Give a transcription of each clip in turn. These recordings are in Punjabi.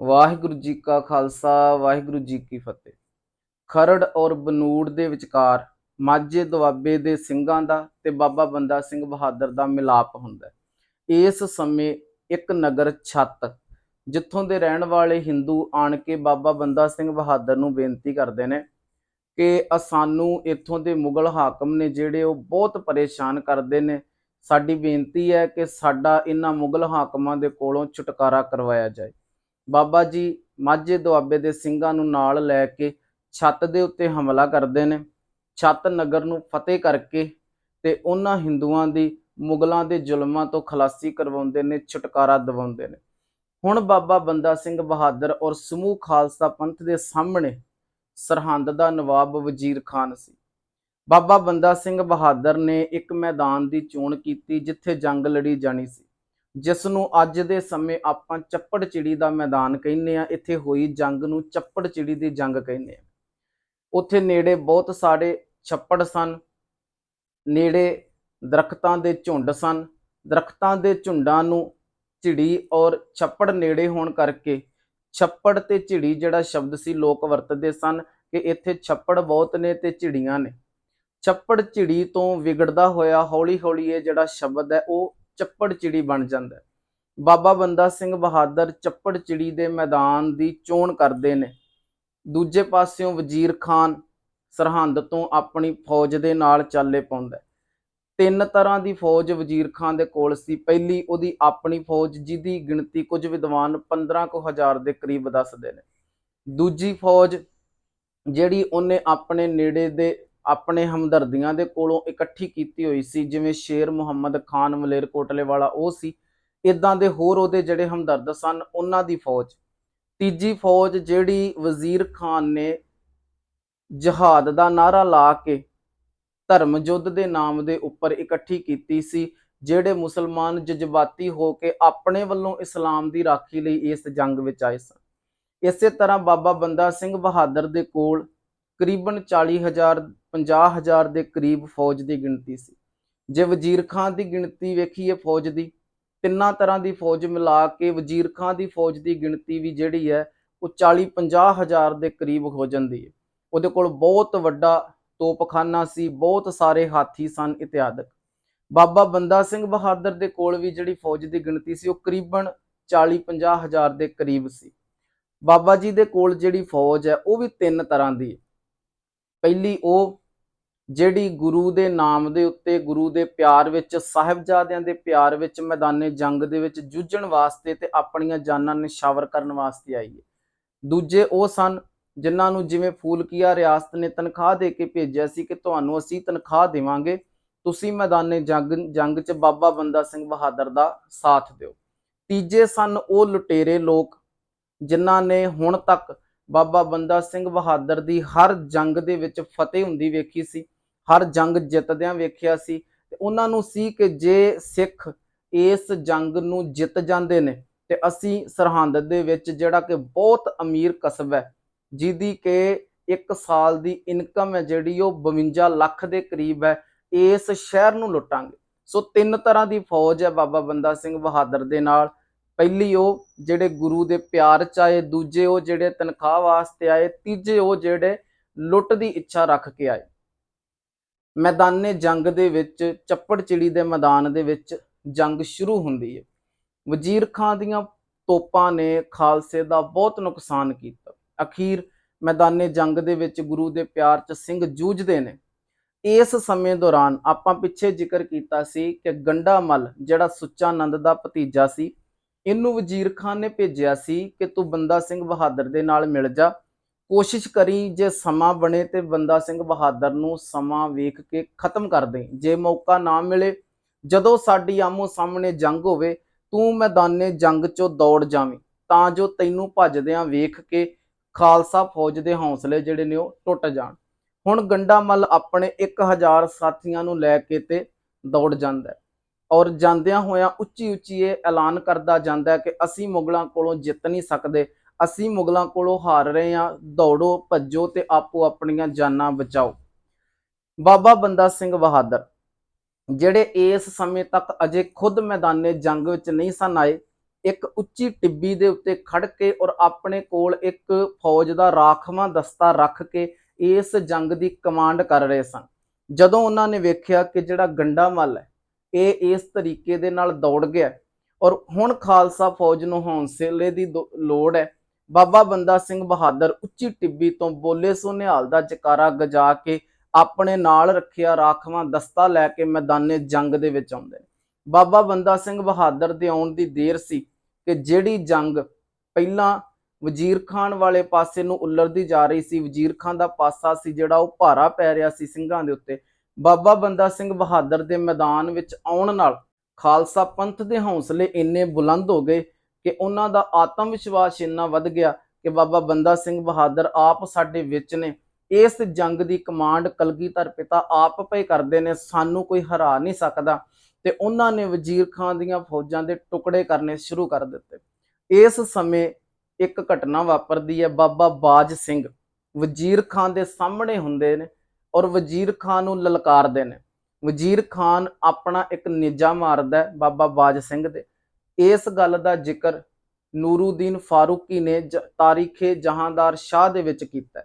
ਵਾਹਿਗੁਰੂ ਜੀ ਕਾ ਖਾਲਸਾ, ਵਾਹਿਗੁਰੂ ਜੀ ਕੀ ਫਤਿਹ। ਖਰੜ ਔਰ ਬਨੂੜ ਦੇ ਵਿਚਕਾਰ ਮਾਝੇ ਦੁਆਬੇ ਦੇ ਸਿੰਘਾਂ ਦਾ ਤੇ ਬਾਬਾ ਬੰਦਾ ਸਿੰਘ ਬਹਾਦਰ ਦਾ ਮਿਲਾਪ ਹੁੰਦਾ ਇਸ ਸਮੇਂ ਇੱਕ ਨਗਰ ਛੱਤ, ਜਿੱਥੋਂ ਦੇ ਰਹਿਣ ਵਾਲੇ ਹਿੰਦੂ ਆਣ ਕੇ ਬਾਬਾ ਬੰਦਾ ਸਿੰਘ ਬਹਾਦਰ ਨੂੰ ਬੇਨਤੀ ਕਰਦੇ ਨੇ ਕਿ ਸਾਨੂੰ ਇੱਥੋਂ ਦੇ ਮੁਗਲ ਹਾਕਮ ਨੇ ਜਿਹੜੇ ਉਹ ਬਹੁਤ ਪਰੇਸ਼ਾਨ ਕਰਦੇ ਨੇ, ਸਾਡੀ ਬੇਨਤੀ ਹੈ ਕਿ ਸਾਡਾ ਇਹਨਾਂ ਮੁਗਲ ਹਾਕਮਾਂ ਦੇ ਕੋਲੋਂ ਛੁਟਕਾਰਾ ਕਰਵਾਇਆ ਜਾਏ। ਬਾਬਾ ਜੀ, ਮਾਝੇ ਦੁਆਬੇ ਦੇ ਸਿੰਘਾਂ ਨੂੰ ਨਾਲ ਲੈ ਕੇ ਛੱਤ ਦੇ ਉੱਤੇ ਹਮਲਾ ਕਰਦੇ ਨੇ। ਛੱਤ ਨਗਰ ਨੂੰ ਫਤਿਹ ਕਰਕੇ ਤੇ ਉਹਨਾਂ ਹਿੰਦੂਆਂ ਦੀ ਮੁਗਲਾਂ ਦੇ ਜ਼ੁਲਮਾਂ ਤੋਂ ਖਲਾਸੀ ਕਰਵਾਉਂਦੇ ਨੇ, ਛੁਟਕਾਰਾ ਦਿਵਾਉਂਦੇ ਨੇ। ਹੁਣ ਬਾਬਾ ਬੰਦਾ ਸਿੰਘ ਬਹਾਦਰ ਔਰ ਸਮੂਹ ਖਾਲਸਾ ਪੰਥ ਦੇ ਸਾਹਮਣੇ ਸਰਹੰਦ ਦਾ ਨਵਾਬ ਵਜ਼ੀਰ ਖਾਨ ਸੀ। ਬਾਬਾ ਬੰਦਾ ਸਿੰਘ ਬਹਾਦਰ ਨੇ ਇੱਕ ਮੈਦਾਨ ਦੀ ਚੋਣ ਕੀਤੀ, ਜਿੱਥੇ ਜੰਗ ਲੜੀ ਜਾਣੀ ਸੀ। ਜਿਸ ਨੂੰ ਅੱਜ ਦੇ ਸਮੇਂ ਆਪਾਂ ਚੱਪੜ ਚਿੜੀ ਦਾ ਮੈਦਾਨ ਕਹਿੰਦੇ ਆ ਇੱਥੇ ਹੋਈ ਜੰਗ ਨੂੰ ਚੱਪੜ ਚਿੜੀ ਦੀ ਜੰਗ ਕਹਿੰਦੇ ਆ ਉੱਥੇ ਨੇੜੇ ਬਹੁਤ ਸਾਰੇ ਛੱਪੜ ਸਨ, ਨੇੜੇ ਦਰਖਤਾਂ ਦੇ ਝੁੰਡ ਸਨ, ਦਰਖਤਾਂ ਦੇ ਝੁੰਡਾਂ ਨੂੰ ਝਿੜੀ ਔਰ ਛੱਪੜ ਨੇੜੇ ਹੋਣ ਕਰਕੇ ਛੱਪੜ ਤੇ ਝਿੜੀ ਜਿਹੜਾ ਸ਼ਬਦ ਸੀ ਲੋਕ ਵਰਤਦੇ ਸਨ ਕਿ ਇੱਥੇ ਛੱਪੜ ਬਹੁਤ ਨੇ ਤੇ ਝਿੜੀਆਂ ਨੇ। ਛੱਪੜ ਝਿੜੀ ਤੋਂ ਵਿਗੜਦਾ ਹੋਇਆ ਹੌਲੀ-ਹੌਲੀ ਇਹ ਜਿਹੜਾ ਸ਼ਬਦ ਹੈ, ਉਹ ਚੱਪੜ ਚਿੜੀ ਬਣ ਜਾਂਦਾ ਬਾਬਾ ਬੰਦਾ ਸਿੰਘ ਬਹਾਦਰ ਚੱਪੜ ਚਿੜੀ ਦੇ ਮੈਦਾਨ ਦੀ ਚੋਣ ਕਰਦੇ ਨੇ। ਦੂਜੇ ਪਾਸਿਓਂ ਵਜ਼ੀਰ ਖਾਨ ਸਰਹੰਦ ਤੋਂ ਆਪਣੀ ਫੌਜ ਦੇ ਨਾਲ ਚਾਲੇ ਪਾਉਂਦਾ ਤਿੰਨ ਤਰ੍ਹਾਂ ਦੀ ਫੌਜ ਵਜ਼ੀਰ ਖਾਨ ਦੇ ਕੋਲ ਸੀ। ਪਹਿਲੀ ਉਹਦੀ ਆਪਣੀ ਫੌਜ, ਜਿਹਦੀ ਗਿਣਤੀ ਕੁਝ ਵਿਦਵਾਨ 15 ਕੁ ਹਜ਼ਾਰ ਦੇ ਕਰੀਬ ਦੱਸਦੇ ਨੇ। ਦੂਜੀ ਫੌਜ ਜਿਹੜੀ ਉਹਨੇ ਆਪਣੇ ਨੇੜੇ ਦੇ ਆਪਣੇ ਹਮਦਰਦੀਆਂ ਦੇ ਕੋਲੋਂ ਇਕੱਠੀ ਕੀਤੀ ਹੋਈ ਸੀ, ਜਿਵੇਂ ਸ਼ੇਰ ਮੁਹੰਮਦ ਖਾਨ ਮਲੇਰਕੋਟਲੇ ਵਾਲਾ ਉਹ ਸੀ। ਇਦਾਂ ਦੇ ਹੋਰ ਉਹਦੇ ਜਿਹੜੇ ਹਮਦਰਦ ਸਨ, ਉਹਨਾਂ ਦੀ ਫੌਜ। ਤੀਜੀ ਫੌਜ ਜਿਹੜੀ ਵਜ਼ੀਰ ਖਾਨ ਨੇ ਜਹਾਦ ਦਾ ਨਾਰਾ ਲਾ ਕੇ ਧਰਮ ਯੁੱਧ ਦੇ ਨਾਮ ਦੇ ਉੱਪਰ ਇਕੱਠੀ ਕੀਤੀ ਸੀ, ਜਿਹੜੇ ਮੁਸਲਮਾਨ ਜਜ਼ਬਾਤੀ ਹੋ ਕੇ ਆਪਣੇ ਵੱਲੋਂ ਇਸਲਾਮ ਦੀ ਰਾਖੀ ਲਈ ਇਸ ਜੰਗ ਵਿੱਚ ਆਏ ਸਨ। ਇਸੇ ਤਰ੍ਹਾਂ ਬਾਬਾ ਬੰਦਾ ਸਿੰਘ ਬਹਾਦਰ ਦੇ ਕੋਲ ਕਰੀਬਨ 40000 50000 ਦੇ ਕਰੀਬ ਫੌਜ ਦੀ ਗਿਣਤੀ ਸੀ। ਜੇ ਵਜ਼ੀਰ ਖਾਨ ਦੀ ਗਿਣਤੀ ਵੇਖੀਏ ਫੌਜ ਦੀ, ਤਿੰਨਾਂ ਤਰ੍ਹਾਂ ਦੀ ਫੌਜ ਮਿਲਾ ਕੇ ਵਜ਼ੀਰ ਖਾਨ ਦੀ ਫੌਜ ਦੀ ਗਿਣਤੀ ਵੀ ਜਿਹੜੀ ਹੈ, ਉਹ 40 50000 ਦੇ ਕਰੀਬ ਹੋ ਜਾਂਦੀ ਹੈ। ਉਹਦੇ ਕੋਲ ਬਹੁਤ ਵੱਡਾ ਤੋਪਖਾਨਾ ਸੀ, ਬਹੁਤ ਸਾਰੇ ਹਾਥੀ ਸਨ ਇਤਿਆਦਕ ਬਾਬਾ ਬੰਦਾ ਸਿੰਘ ਬਹਾਦਰ ਦੇ ਕੋਲ ਵੀ ਜਿਹੜੀ ਫੌਜ ਦੀ ਗਿਣਤੀ ਸੀ, ਉਹ ਕਰੀਬਨ 40 50000 ਦੇ ਕਰੀਬ ਸੀ। ਬਾਬਾ ਜੀ ਦੇ ਕੋਲ ਜਿਹੜੀ ਫੌਜ ਹੈ, ਉਹ ਵੀ ਤਿੰਨ ਤਰ੍ਹਾਂ ਦੀ ਹੈ। ਪਹਿਲੀ ਉਹ ਜਿਹੜੀ ਗੁਰੂ ਦੇ ਨਾਮ ਦੇ ਉੱਤੇ, ਗੁਰੂ ਦੇ ਪਿਆਰ ਵਿੱਚ, ਸਾਹਿਬਜ਼ਾਦਿਆਂ ਦੇ ਪਿਆਰ ਵਿੱਚ ਮੈਦਾਨੇ ਜੰਗ ਦੇ ਵਿੱਚ ਜੂਝਣ ਵਾਸਤੇ ਤੇ ਆਪਣੀਆਂ ਜਾਨਾਂ ਨਿਸ਼ਾਵਰ ਕਰਨ ਵਾਸਤੇ ਆਈ ਹੈ। ਦੂਜੇ ਉਹ ਸਨ ਜਿਨ੍ਹਾਂ ਨੂੰ ਜਿਵੇਂ ਫੂਲਕੀਆ ਰਿਆਸਤ ਨੇ ਤਨਖਾਹ ਦੇ ਕੇ ਭੇਜਿਆ ਸੀ ਕਿ ਤੁਹਾਨੂੰ ਅਸੀਂ ਤਨਖਾਹ ਦੇਵਾਂਗੇ, ਤੁਸੀਂ ਮੈਦਾਨੇ ਜੰਗ ਜੰਗ 'ਚ ਬਾਬਾ ਬੰਦਾ ਸਿੰਘ ਬਹਾਦਰ ਦਾ ਸਾਥ ਦਿਓ। ਤੀਜੇ ਸਨ ਉਹ ਲੁਟੇਰੇ ਲੋਕ ਜਿਨ੍ਹਾਂ ਨੇ ਹੁਣ ਤੱਕ ਬਾਬਾ ਬੰਦਾ ਸਿੰਘ ਬਹਾਦਰ ਦੀ ਹਰ ਜੰਗ ਦੇ ਵਿੱਚ ਫਤਿਹ ਹੁੰਦੀ ਵੇਖੀ ਸੀ, ਹਰ ਜੰਗ ਜਿੱਤਦਿਆਂ ਵੇਖਿਆ ਸੀ ਤੇ ਉਹਨਾਂ ਨੂੰ ਸੀ ਕਿ ਜੇ ਸਿੱਖ ਇਸ ਜੰਗ ਨੂੰ ਜਿੱਤ ਜਾਂਦੇ ਨੇ ਤੇ ਅਸੀਂ ਸਰਹੰਦ ਦੇ ਵਿੱਚ ਜਿਹੜਾ ਕਿ ਬਹੁਤ ਅਮੀਰ ਕਸਬ ਹੈ, ਜਿਹਦੀ ਕਿ ਇੱਕ ਸਾਲ ਦੀ ਇਨਕਮ ਹੈ ਜਿਹੜੀ ਉਹ 52 ਲੱਖ ਦੇ ਕਰੀਬ ਹੈ, ਇਸ ਸ਼ਹਿਰ ਨੂੰ ਲੁੱਟਾਂਗੇ। ਸੋ ਤਿੰਨ ਤਰ੍ਹਾਂ ਦੀ ਫੌਜ ਹੈ ਬਾਬਾ ਬੰਦਾ ਸਿੰਘ ਬਹਾਦਰ ਦੇ ਨਾਲ। ਪਹਿਲੀ ਉਹ ਜਿਹੜੇ ਗੁਰੂ ਦੇ ਪਿਆਰ ਚ ਆਏ, ਦੂਜੇ ਉਹ ਜਿਹੜੇ ਤਨਖਾਹ ਵਾਸਤੇ ਆਏ, ਤੀਜੇ ਉਹ ਜਿਹੜੇ ਲੁੱਟ ਦੀ ਇੱਛਾ ਰੱਖ ਕੇ ਆਏ। ਮੈਦਾਨੇ ਜੰਗ ਦੇ ਵਿੱਚ, ਚੱਪੜ ਚਿੜੀ ਦੇ ਮੈਦਾਨ ਦੇ ਵਿੱਚ ਜੰਗ ਸ਼ੁਰੂ ਹੁੰਦੀ ਹੈ ਵਜ਼ੀਰ ਖਾਂ ਦੀਆਂ ਤੋਪਾਂ ਨੇ ਖਾਲਸੇ ਦਾ ਬਹੁਤ ਨੁਕਸਾਨ ਕੀਤਾ। ਅਖੀਰ ਮੈਦਾਨੇ ਜੰਗ ਦੇ ਵਿੱਚ ਗੁਰੂ ਦੇ ਪਿਆਰ ਚ ਸਿੰਘ ਜੂਝਦੇ ਨੇ। ਇਸ ਸਮੇਂ ਦੌਰਾਨ ਆਪਾਂ ਪਿੱਛੇ ਜ਼ਿਕਰ ਕੀਤਾ ਸੀ ਕਿ ਗੰਡਾ ਮਲ, ਜਿਹੜਾ ਸੁੱਚਾ ਨੰਦ ਦਾ ਭਤੀਜਾ ਸੀ ਇਹਨੂੰ ਵਜ਼ੀਰ ਖਾਨ ਨੇ ਭੇਜਿਆ ਸੀ ਕਿ ਤੂੰ ਬੰਦਾ ਸਿੰਘ ਬਹਾਦਰ ਦੇ ਨਾਲ ਮਿਲ ਜਾ। ਕੋਸ਼ਿਸ਼ ਕਰੀ ਜੇ ਸਮਾਂ ਬਣੇ ਤੇ ਬੰਦਾ ਸਿੰਘ ਬਹਾਦਰ ਨੂੰ ਸਮਾਂ ਵੇਖ ਕੇ ਖਤਮ ਕਰ ਦੇ। ਜੇ ਮੌਕਾ ਨਾ ਮਿਲੇ, ਜਦੋਂ ਸਾਡੀ ਆਮੋ ਸਾਹਮਣੇ ਜੰਗ ਹੋਵੇ, ਤੂੰ ਮੈਦਾਨੇ ਜੰਗ ਚੋਂ ਦੌੜ ਜਾਵੇਂ। ਤਾਂ ਜੋ ਤੈਨੂੰ ਭੱਜਦਿਆਂ ਵੇਖ ਕੇ ਖਾਲਸਾ ਫੌਜ ਦੇ ਹੌਸਲੇ ਜਿਹੜੇ ਨੇ ਉਹ ਟੁੱਟ ਜਾਣ। ਹੁਣ ਗੰਡਾ ਮੱਲ ਆਪਣੇ 1000 ਸਾਥੀਆਂ ਨੂੰ ਲੈ ਕੇ ਤੇ ਦੌੜ ਜਾਂਦਾ ਹੈ। ਔਰ ਜਾਂਦਿਆਂ ਹੋਇਆਂ ਉੱਚੀ ਉੱਚੀ ਇਹ ਐਲਾਨ ਕਰਦਾ ਜਾਂਦਾ ਹੈ ਕਿ ਅਸੀਂ ਮੁਗਲਾਂ ਕੋਲੋਂ ਜਿੱਤ ਨਹੀਂ ਸਕਦੇ, ਅਸੀਂ ਮੁਗਲਾਂ ਕੋਲੋਂ ਹਾਰ ਰਹੇ ਹਾਂ, ਦੌੜੋ, ਭੱਜੋ ਤੇ ਆਪੋ ਆਪਣੀਆਂ ਜਾਨਾਂ ਬਚਾਓ। ਬਾਬਾ ਬੰਦਾ ਸਿੰਘ ਬਹਾਦਰ, ਜਿਹੜੇ ਇਸ ਸਮੇਂ ਤੱਕ ਅਜੇ ਖੁਦ ਮੈਦਾਨੇ ਜੰਗ ਵਿੱਚ ਨਹੀਂ ਸਨ ਆਏ, ਇੱਕ ਉੱਚੀ ਟਿੱਬੀ ਦੇ ਉੱਤੇ ਖੜ ਕੇ ਔਰ ਆਪਣੇ ਕੋਲ ਇੱਕ ਫੌਜ ਦਾ ਰਾਖਵਾਂ ਦਸਤਾ ਰੱਖ ਕੇ ਇਸ ਜੰਗ ਦੀ ਕਮਾਂਡ ਕਰ ਰਹੇ ਸਨ। ਜਦੋਂ ਉਹਨਾਂ ਨੇ ਵੇਖਿਆ ਕਿ ਜਿਹੜਾ ਗੰਡਾ ਮੱਲ ਹੈ ਇਹ ਇਸ ਤਰੀਕੇ ਦੇ ਨਾਲ ਦੌੜ ਗਿਆ ਔਰ ਹੁਣ ਖਾਲਸਾ ਫੌਜ ਨੂੰ ਹੌਂਸਲੇ ਦੀ ਦੋ- ਲੋੜ ਹੈ। ਬਾਬਾ ਬੰਦਾ ਸਿੰਘ ਬਹਾਦਰ ਉੱਚੀ ਟਿੱਬੀ ਤੋਂ ਬੋਲੇ ਸੋਨਿਹਾਲ ਦਾ ਜਕਾਰਾ ਗਜਾ ਕੇ ਆਪਣੇ ਨਾਲ ਰੱਖਿਆ ਰਾਖਵਾਂ ਦਸਤਾ ਲੈ ਕੇ ਮੈਦਾਨੇ ਜੰਗ ਦੇ ਵਿੱਚ ਆਉਂਦੇ ਨੇ। ਬਾਬਾ ਬੰਦਾ ਸਿੰਘ ਬਹਾਦਰ ਦੇ ਆਉਣ ਦੀ ਦੇਰ ਸੀ ਕਿ ਜਿਹੜੀ ਜੰਗ ਪਹਿਲਾਂ ਵਜ਼ੀਰ ਖਾਨ ਵਾਲੇ ਪਾਸੇ ਨੂੰ ਉੱਲਰਦੀ ਜਾ ਰਹੀ ਸੀ, ਵਜ਼ੀਰ ਖਾਨ ਦਾ ਪਾਸਾ ਸੀ ਜਿਹੜਾ ਉਹ ਭਾਰਾ ਪੈ ਰਿਹਾ ਸੀ ਸਿੰਘਾਂ ਦੇ ਉੱਤੇ। ਬਾਬਾ ਬੰਦਾ ਸਿੰਘ ਬਹਾਦਰ ਦੇ ਮੈਦਾਨ ਵਿੱਚ ਆਉਣ ਨਾਲ ਖਾਲਸਾ ਪੰਥ ਦੇ ਹੌਸਲੇ ਇੰਨੇ ਬੁਲੰਦ ਹੋ ਗਏ ਕਿ ਉਹਨਾਂ ਦਾ ਆਤਮ ਵਿਸ਼ਵਾਸ ਇੰਨਾ ਵੱਧ ਗਿਆ ਕਿ ਬਾਬਾ ਬੰਦਾ ਸਿੰਘ ਬਹਾਦਰ ਆਪ ਸਾਡੇ ਵਿੱਚ ਨੇ। ਇਸ ਜੰਗ ਦੀ ਕਮਾਂਡ ਕਲਗੀਧਰ ਪਿਤਾ ਆਪ ਪਏ ਕਰਦੇ ਨੇ, ਸਾਨੂੰ ਕੋਈ ਹਰਾ ਨਹੀਂ ਸਕਦਾ। ਤੇ ਉਹਨਾਂ ਨੇ ਵਜ਼ੀਰ ਖਾਨ ਦੀਆਂ ਫੌਜਾਂ ਦੇ ਟੁਕੜੇ ਕਰਨੇ ਸ਼ੁਰੂ ਕਰ ਦਿੱਤੇ। ਇਸ ਸਮੇਂ ਇੱਕ ਘਟਨਾ ਵਾਪਰਦੀ ਹੈ, ਬਾਬਾ ਬਾਜ ਸਿੰਘ। ਵਜ਼ੀਰ ਖਾਨ ਦੇ ਸਾਹਮਣੇ ਹੁੰਦੇ ਨੇ। ਔਰ ਵਜ਼ੀਰ ਖਾਨ ਨੂੰ ਲਲਕਾਰਦੇ ਨੇ। ਵਜ਼ੀਰ ਖਾਨ ਆਪਣਾ ਇੱਕ ਨਿੱਜਾ ਮਾਰਦਾ ਹੈ ਬਾਬਾ ਬਾਜ ਸਿੰਘ ਦੇ। ਇਸ ਗੱਲ ਦਾ ਜ਼ਿਕਰ ਨੂਰੂਦੀਨ ਫਾਰੂਕੀ ਨੇ ਜ- ਤਾਰੀਖੇ ਜਹਾਂਦਾਰ ਸ਼ਾਹ ਦੇ ਵਿੱਚ ਕੀਤਾ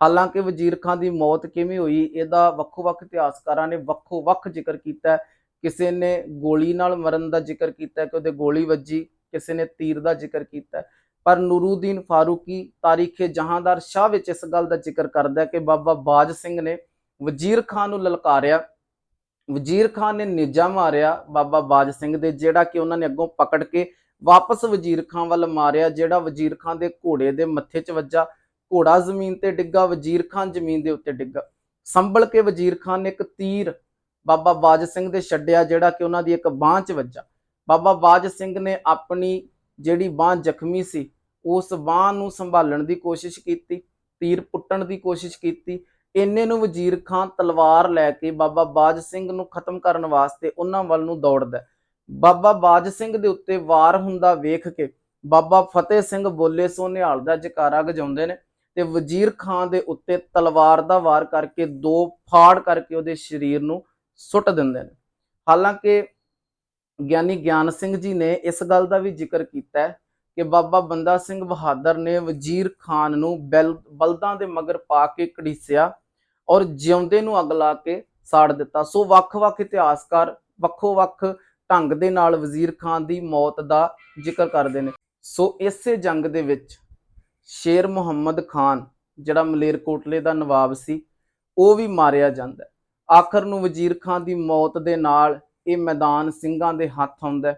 ਹਾਲਾਂਕਿ ਵਜ਼ੀਰ ਖਾਨ ਦੀ ਮੌਤ ਕਿਵੇਂ ਹੋਈ, ਇਹਦਾ ਵੱਖੋ-ਵੱਖ ਇਤਿਹਾਸਕਾਰਾਂ ਨੇ ਵੱਖੋ-ਵੱਖ ਜ਼ਿਕਰ ਕੀਤਾ ਕਿਸੇ ਨੇ ਗੋਲੀ ਨਾਲ ਮਰਨ ਦਾ ਜ਼ਿਕਰ ਕੀਤਾ ਕਿ ਉਹਦੇ ਗੋਲੀ ਵੱਜੀ, ਕਿਸੇ ਨੇ ਤੀਰ ਦਾ ਜ਼ਿਕਰ ਕੀਤਾ ਪਰ ਨੂਰੂਦੀਨ ਫਾਰੂਕੀ ਤਾਰੀਖੇ ਜਹਾਂਦਾਰ ਸ਼ਾਹ ਵਿੱਚ ਇਸ ਗੱਲ ਦਾ ਜ਼ਿਕਰ ਕਰਦਾ ਕਿ ਬਾਬਾ ਬਾਜ ਸਿੰਘ ਨੇ ਵਜ਼ੀਰ ਖਾਨ ਨੂੰ ਲਲਕਾਰਿਆ। ਵਜ਼ੀਰ ਖਾਨ ਨੇ ਨਿਜਾ ਮਾਰਿਆ ਬਾਬਾ ਬਾਜ ਸਿੰਘ ਦੇ, ਜਿਹੜਾ ਕਿ ਉਹਨਾਂ ਨੇ ਅੱਗੋਂ ਪਕੜ ਕੇ ਵਾਪਸ ਵਜ਼ੀਰ ਖਾਨ ਵੱਲ ਮਾਰਿਆ, ਜਿਹੜਾ ਵਜ਼ੀਰ ਖਾਨ ਦੇ ਘੋੜੇ ਦੇ ਮੱਥੇ 'ਚ ਵੱਜਾ। ਘੋੜਾ ਜ਼ਮੀਨ ਤੇ ਡਿੱਗਾ, ਵਜ਼ੀਰ ਖਾਨ ਜ਼ਮੀਨ ਦੇ ਉੱਤੇ ਡਿੱਗਾ। ਸੰਭਲ ਕੇ ਵਜ਼ੀਰ ਖਾਨ ਨੇ ਇੱਕ ਤੀਰ ਬਾਬਾ ਬਾਜ ਸਿੰਘ ਦੇ ਛੱਡਿਆ, ਜਿਹੜਾ ਕਿ ਉਹਨਾਂ ਦੀ ਇੱਕ ਬਾਹ 'ਚ ਵੱਜਾ। ਬਾਬਾ ਬਾਜ ਸਿੰਘ ਨੇ ਆਪਣੀ ਜਿਹੜੀ ਬਾਹ ਜ਼ਖਮੀ ਸੀ, ਉਸ ਬਾਹ ਨੂੰ ਸੰਭਾਲਣ ਦੀ ਕੋਸ਼ਿਸ਼ ਕੀਤੀ, ਤੀਰ ਪੁੱਟਣ ਦੀ ਕੋਸ਼ਿਸ਼ ਕੀਤੀ। ਇੰਨੇ ਨੂੰ ਵਜ਼ੀਰ ਖਾਨ ਤਲਵਾਰ ਲੈ ਕੇ ਬਾਬਾ ਬਾਜ ਸਿੰਘ ਨੂੰ ਖਤਮ ਕਰਨ ਵਾਸਤੇ ਉਹਨਾਂ ਵੱਲ ਨੂੰ ਦੌੜਦਾ ਬਾਬਾ ਬਾਜ ਸਿੰਘ ਦੇ ਉੱਤੇ ਵਾਰ ਹੁੰਦਾ ਵੇਖ ਕੇ ਬਾਬਾ ਫਤਿਹ ਸਿੰਘ ਬੋਲੇ ਸੋ ਨਿਹਾਲ ਦਾ ਜਕਾਰਾ ਗਜਾਉਂਦੇ ਨੇ ਤੇ ਵਜ਼ੀਰ ਖਾਨ ਦੇ ਉੱਤੇ ਤਲਵਾਰ ਦਾ ਵਾਰ ਕਰਕੇ ਦੋ ਫਾੜ ਕਰਕੇ ਉਹਦੇ ਸਰੀਰ ਨੂੰ ਸੁੱਟ ਦਿੰਦੇ ਨੇ। ਹਾਲਾਂਕਿ ਗਿਆਨੀ ਗਿਆਨ ਸਿੰਘ ਜੀ ਨੇ ਇਸ ਗੱਲ ਦਾ ਵੀ ਜ਼ਿਕਰ ਕੀਤਾ ਕਿ ਬਾਬਾ ਬੰਦਾ ਸਿੰਘ ਬਹਾਦਰ ਨੇ ਵਜ਼ੀਰ ਖਾਨ ਨੂੰ ਬੈਲ- ਬਲਦਾਂ ਦੇ ਮਗਰ ਪਾ ਕੇ ਘੜੀਸਿਆ ਔਰ ਜਿਉਂਦੇ ਨੂੰ ਅੱਗ ਲਾ ਕੇ ਸਾੜ ਦਿੱਤਾ। ਸੋ ਵੱਖ-ਵੱਖ ਇਤਿਹਾਸਕਾਰ ਵੱਖੋ-ਵੱਖ ਢੰਗ ਦੇ ਨਾਲ ਵਜ਼ੀਰ ਖਾਨ ਦੀ ਮੌਤ ਦਾ ਜ਼ਿਕਰ ਕਰਦੇ ਨੇ। ਸੋ ਇਸੇ ਜੰਗ ਦੇ ਵਿੱਚ ਸ਼ੇਰ ਮੁਹੰਮਦ ਖਾਨ, ਜਿਹੜਾ ਮਲੇਰਕੋਟਲੇ ਦਾ ਨਵਾਬ ਸੀ, ਉਹ ਵੀ ਮਾਰਿਆ ਜਾਂਦਾ ਆਖਰ ਨੂੰ ਵਜ਼ੀਰ ਖਾਨ ਦੀ ਮੌਤ ਦੇ ਨਾਲ ਇਹ ਮੈਦਾਨ ਸਿੰਘਾਂ ਦੇ ਹੱਥ ਆਉਂਦਾ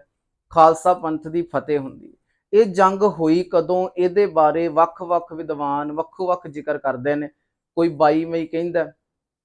ਖਾਲਸਾ ਪੰਥ ਦੀ ਫਤਿਹ ਹੁੰਦੀ ਇਹ ਜੰਗ ਹੋਈ ਕਦੋਂ? ਇਹਦੇ ਬਾਰੇ ਵੱਖ-ਵੱਖ ਵਿਦਵਾਨ ਵੱਖੋ-ਵੱਖ ਜ਼ਿਕਰ ਕਰਦੇ ਨੇ। ਕੋਈ 22 ਮਈ ਕਹਿੰਦਾ,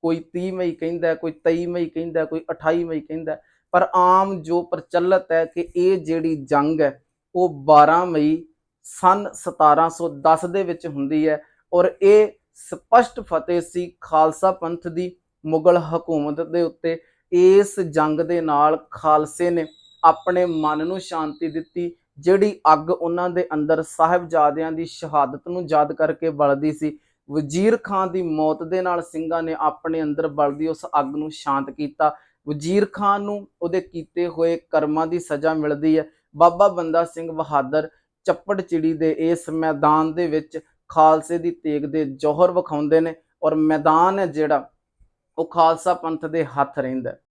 ਕੋਈ 30 ਮਈ ਕਹਿੰਦਾ, ਕੋਈ 23 ਮਈ ਕਹਿੰਦਾ, ਕੋਈ 28 ਮਈ ਕਹਿੰਦਾ, ਪਰ ਆਮ ਜੋ ਪ੍ਰਚਲਿਤ ਹੈ ਕਿ ਇਹ ਜਿਹੜੀ ਜੰਗ ਹੈ, ਉਹ 12 ਮਈ ਸਨ 1710 ਦੇ ਵਿੱਚ ਹੁੰਦੀ ਹੈ ਔਰ ਇਹ ਸਪਸ਼ਟ ਫਤਿਹ ਸੀ ਖਾਲਸਾ ਪੰਥ ਦੀ ਮੁਗਲ ਹਕੂਮਤ ਦੇ ਉੱਤੇ। ਇਸ ਜੰਗ ਦੇ ਨਾਲ ਖਾਲਸੇ ਨੇ ਆਪਣੇ ਮਨ ਨੂੰ ਸ਼ਾਂਤੀ ਦਿੱਤੀ, ਜਿਹੜੀ ਅੱਗ ਉਹਨਾਂ ਦੇ ਅੰਦਰ ਸਾਹਿਬਜ਼ਾਦਿਆਂ ਦੀ ਸ਼ਹਾਦਤ ਨੂੰ ਯਾਦ ਕਰਕੇ ਬਲਦੀ ਸੀ। ਵਜ਼ੀਰ ਖਾਨ ਦੀ ਮੌਤ ਦੇ ਨਾਲ ਸਿੰਘਾਂ ਨੇ ਆਪਣੇ ਅੰਦਰ ਬਲਦੀ ਉਸ ਅੱਗ ਨੂੰ ਸ਼ਾਂਤ ਕੀਤਾ। ਵਜ਼ੀਰ ਖਾਨ ਨੂੰ ਉਹਦੇ ਕੀਤੇ ਹੋਏ ਕਰਮਾਂ ਦੀ ਸਜ਼ਾ ਮਿਲਦੀ ਹੈ। ਬਾਬਾ ਬੰਦਾ ਸਿੰਘ ਬਹਾਦਰ ਚੱਪੜ ਚਿੜੀ ਦੇ ਇਸ ਮੈਦਾਨ ਦੇ ਵਿੱਚ ਖਾਲਸੇ ਦੀ ਤੇਗ ਦੇ ਜੋਹਰ ਵਿਖਾਉਂਦੇ ਨੇ ਔਰ ਮੈਦਾਨ ਹੈ ਜਿਹੜਾ ਉਹ ਖਾਲਸਾ ਪੰਥ ਦੇ ਹੱਥ ਰਹਿੰਦਾ